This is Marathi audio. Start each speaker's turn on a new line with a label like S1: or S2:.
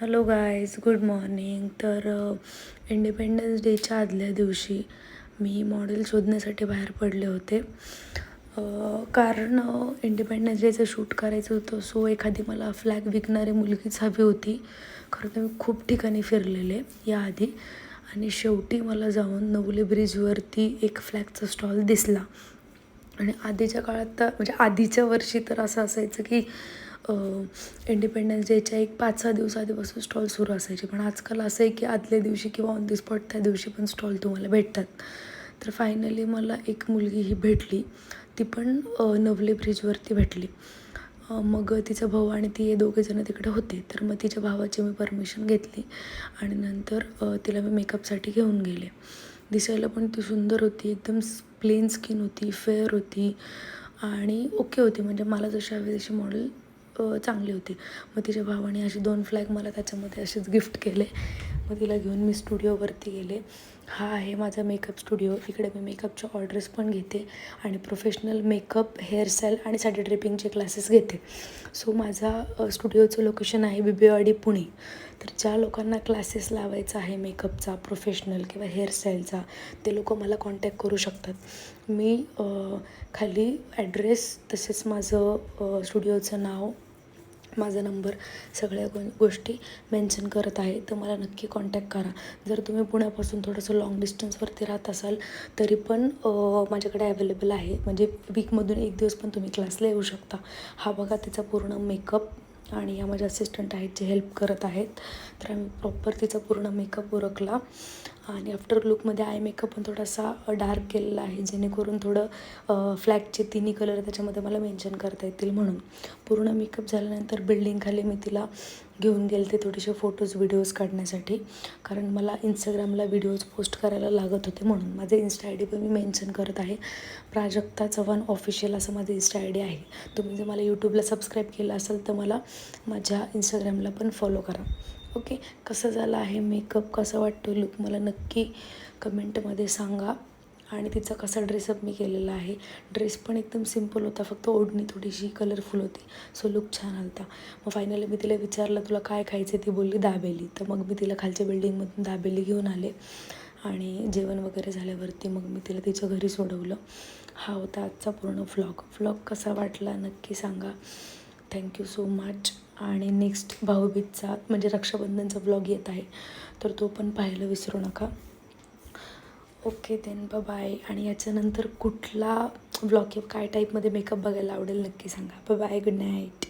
S1: हॅलो गायज गुड मॉर्निंग तर इंडिपेंडन्स डेच्या आदल्या दिवशी मी मॉडेल शोधण्यासाठी बाहेर पडले होते. कारण इंडिपेंडन्स डेचं शूट करायचं होतं सो एखादी मला फ्लॅग विकणारी मुलगीच हवी होती. खरं तर मी खूप ठिकाणी फिरलेले याआधी. आणि शेवटी मला जाऊन नवली ब्रिजवरती एक फ्लॅगचा स्टॉल दिसला. आणि आधीच्या काळात तर म्हणजे आधीच्या वर्षी तर असं असायचं की इंडिपेंडन्स डेच्या एक पाच सहा दिवस आधीपासून स्टॉल सुरू असायचे. पण आजकाल असं आहे की आदल्या दिवशी किंवा ऑन दी स्पॉट त्या दिवशी पण स्टॉल तुम्हाला भेटतात. तर फायनली मला एक मुलगी ही भेटली. ती पण नवले ब्रिजवरती भेटली. मग तिचा भाऊ आणि ती हे दोघेजणं तिकडे होते. तर मग तिच्या भावाची मी परमिशन घेतली आणि नंतर तिला मी मेकअपसाठी घेऊन गेले. दिसायला पण ती सुंदर होती. एकदम प्लेन स्किन होती फेअर होती आणि ओके होती. म्हणजे मला जशी हवी तशी मॉडेल चांगली होती. मग तिच्या भावाने असे दोन फ्लॅग मला त्याच्यामध्ये असेच गिफ्ट केले. मग तिला घेऊन मी स्टुडिओवरती गेले. हा आहे माझा मेकअप स्टुडिओ इकडे मी मेकअपच्या ऑर्डर्स पण घेते आणि प्रोफेशनल मेकअप हेअरस्टाईल आणि साडी ड्रिपिंगचे क्लासेस घेते. सो माझा स्टुडिओचं लोकेशन आहे बिबेवाडी पुणे. तर ज्या लोकांना क्लासेस लावायचा आहे मेकअपचा प्रोफेशनल किंवा हेअरस्टाईलचा ते लोक मला कॉन्टॅक्ट करू शकतात. मी खाली ॲड्रेस तसेच माझं स्टुडिओचं नाव माझा नंबर सगळ्या गो गोष्टी मेन्शन करत आहे तर मला नक्की कॉन्टॅक्ट करा. जर तुम्ही पुण्यापासून थोडंसं लाँग डिस्टन्सवरती राहत असाल तरी पण माझ्याकडे अवेलेबल आहे. म्हणजे वीकमधून एक दिवस पण तुम्ही क्लासला येऊ शकता. हा बघा तिचा पूर्ण मेकअप आणि या माझ्या असिस्टंट आहेत जे हेल्प करत आहेत. तर आम्ही प्रॉपर तिचा पूर्ण मेकअप उरकला. आणि आफ्टर लुकमध्ये आय मेकअप पण थोडासा डार्क केलेला आहे. जेणेकरून थोडं फ्लॅगचे तिन्ही कलर त्याच्यामध्ये मला मेन्शन करता येतील म्हणून. पूर्ण मेकअप झाल्यानंतर बिल्डिंगखाली मी तिला घेऊन गेले ते थोडेसे फोटोज व्हिडिओज काढण्यासाठी. कारण मला इंस्टाग्रामला व्हिडिओज पोस्ट करायला लागत होते म्हणून माझे इन्स्टा आय डी पण मी मेन्शन करत आहे. प्राजक्ता चव्हाण ऑफिशियल असं माझं इन्स्टा आय डी आहे. तुम्ही जर मला यूट्यूबला सबस्क्राईब केलं असेल तर मला माझ्या इंस्टाग्रामला पण फॉलो करा. ओके कसं झालं आहे मेकअप कसा वाटतो लुक मला नक्की कमेंटमध्ये सांगा. आणि तिचा कसा ड्रेसअप मी केलेला आहे. ड्रेस पण एकदम सिंपल होता फक्त ओढणी थोडीशी कलरफुल होती. सो लुक छान आलता. मग फायनली मी तिला विचारलं तुला काय खायचं ती बोलली दाबेली. तर मग मी तिला खालच्या बिल्डिंगमधून दाबेली घेऊन आले. आणि जेवण वगैरे झाल्यावरती मग मी तिला तिच्या घरी सोडवलं. हा होता आजचा पूर्ण फ्लॉग फ्लॉग कसा वाटला नक्की सांगा. थँक्यू सो मच आणि नेक्स्ट भाऊबीजचा म्हणजे रक्षाबंधनचा ब्लॉग येत आहे. तर तो पण पाहायला विसरू नका. ओके देन बाय आणि याच्यानंतर कुठला ब्लॉग काय टाईपमध्ये मेकअप बघायला आवडेल नक्की सांगा. Bye good night